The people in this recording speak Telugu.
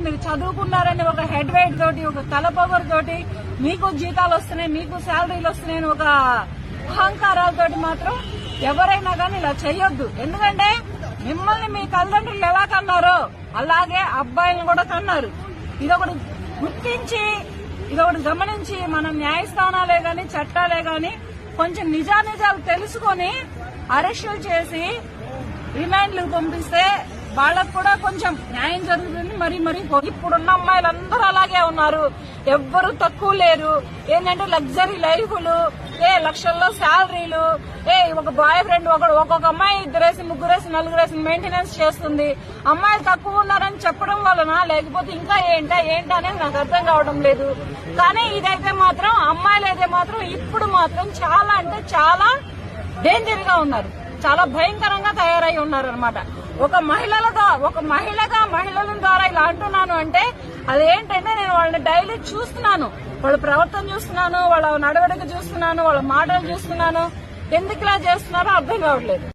మీరు చదువుకున్నారని ఒక హెడ్ వెయిట్ తోటి ఒక తలపొగరు తోటి మీకు జీతాలు వస్తున్నాయి మీకు శాలరీలు వస్తున్నాయని ఒక అహంకారాలతోటి మాత్రం ఎవరైనా కానీ ఇలా చేయొద్దు. ఎందుకంటే మిమ్మల్ని మీ తల్లిదండ్రులు ఎలా కన్నారో అలాగే అబ్బాయిలను కూడా కన్నారు. ఇదొకటి గుర్తించి ఇదొకటి గమనించి మనం న్యాయస్థానాలే గాని చట్టాలే గాని కొంచెం నిజానిజాలు తెలుసుకొని అరెస్టులు చేసి రిమాండ్లు పంపిస్తే వాళ్ళకు కూడా కొంచెం న్యాయం జరుగుతుంది. మరి మరి ఇప్పుడున్న అమ్మాయిలందరూ అలాగే ఉన్నారు. ఎవ్వరు తక్కువ లేరు. ఏంటంటే లగ్జరీ లైఫ్లు ఏ లక్షల్లో శాలరీలు ఏ ఒక బాయ్ ఫ్రెండ్ ఒకడు ఒక్కొక్క అమ్మాయి ఇద్దరేసి ముగ్గురేసి నలుగురేసి మెయింటెనెన్స్ చేస్తుంది. అమ్మాయిలు తక్కువ ఉన్నారని చెప్పడం వలన లేకపోతే ఇంకా ఏంటా ఏంటా అనేది నాకు అర్థం కావడం లేదు. కానీ ఇదైతే మాత్రం అమ్మాయిలు అయితే మాత్రం ఇప్పుడు మాత్రం చాలా అంటే చాలా డేంజర్గా ఉన్నారు. చాలా భయంకరంగా తయారై ఉన్నారు అనమాట ఒక మహిళలగా ఒక మహిళగా మహిళల ద్వారా ఇలా అంటున్నాను అంటే అదేంటంటే నేను వాళ్ళని డైలీ చూస్తున్నాను. వాళ్ళ ప్రవర్తన చూస్తున్నాను వాళ్ళ నడవడిక చూస్తున్నాను వాళ్ళ మాటలు చూస్తున్నాను. ఎందుకు ఇలా చేస్తున్నారో అర్థం కావట్లేదు.